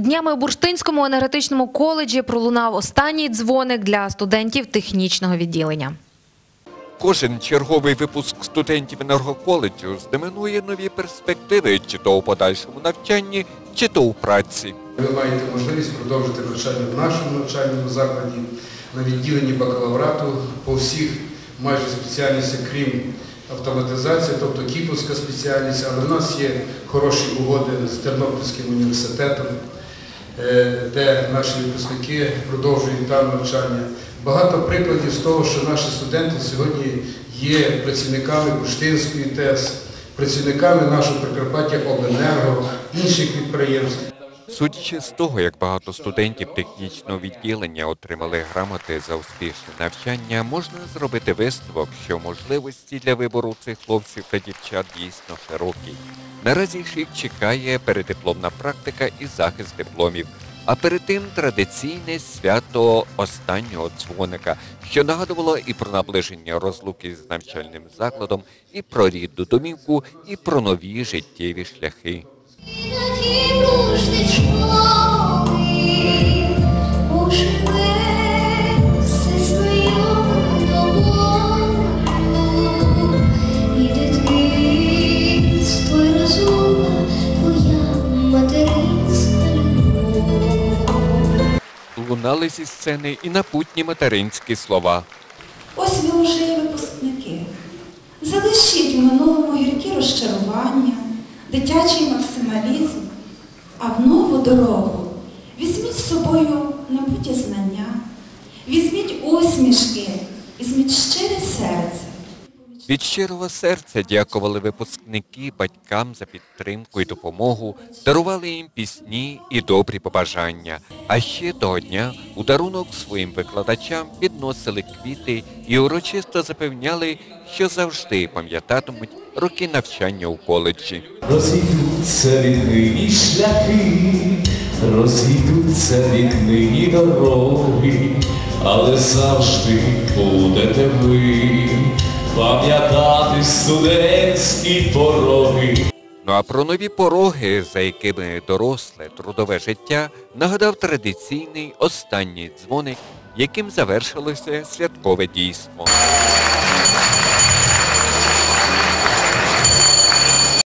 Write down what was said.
Днями у Бурштинському енергетичному коледжі пролунав останній дзвоник для студентів технічного відділення. Кожен черговий випуск студентів енергоколеджу знаменує нові перспективи, чи то у подальшому навчанні, чи то у праці. Ви маєте можливість продовжити навчання в нашому навчальному закладі на відділенні бакалаврату по всіх майже спеціальностях, крім автоматизації, тобто кіпівська спеціальність, але в нас є хороші угоди з Тернопільським університетом, де наші випускники продовжують там навчання. Багато прикладів з того, що наші студенти сьогодні є працівниками Бурштинської ТЕС, працівниками нашого Прикарпаття Обленерго, інших підприємств. Судячи з того, як багато студентів технічного відділення отримали грамоти за успішне навчання, можна зробити висновок, що можливості для вибору цих хлопців та дівчат дійсно широкі. Наразі їх чекає передипломна практика і захист дипломів. А перед тим традиційне свято останнього дзвоника, що нагадувало і про наближення розлуки з навчальним закладом, і про рідну домівку, і про нові життєві шляхи. Лунали зі сцени і напутні материнські слова. Ось ви уже і випускники. Залишіть у минулому гіркі розчарування, дитячий максималізм, а в нову дорогу візьміть з собою набуті знання, візьміть усмішки, візьміть щире серце. Від щирого серця дякували випускники батькам за підтримку і допомогу, дарували їм пісні і добрі побажання. А ще того дня у дарунок своїм викладачам підносили квіти і урочисто запевняли, що завжди пам'ятатимуть роки навчання у коледжі. Розійдуться від нині шляхи, розійдуться від нині дороги, але завжди будете ви пам'ятати студентські пороги. Ну а про нові пороги, за якими доросле трудове життя, нагадав традиційний останній дзвоник, яким завершилося святкове дійство.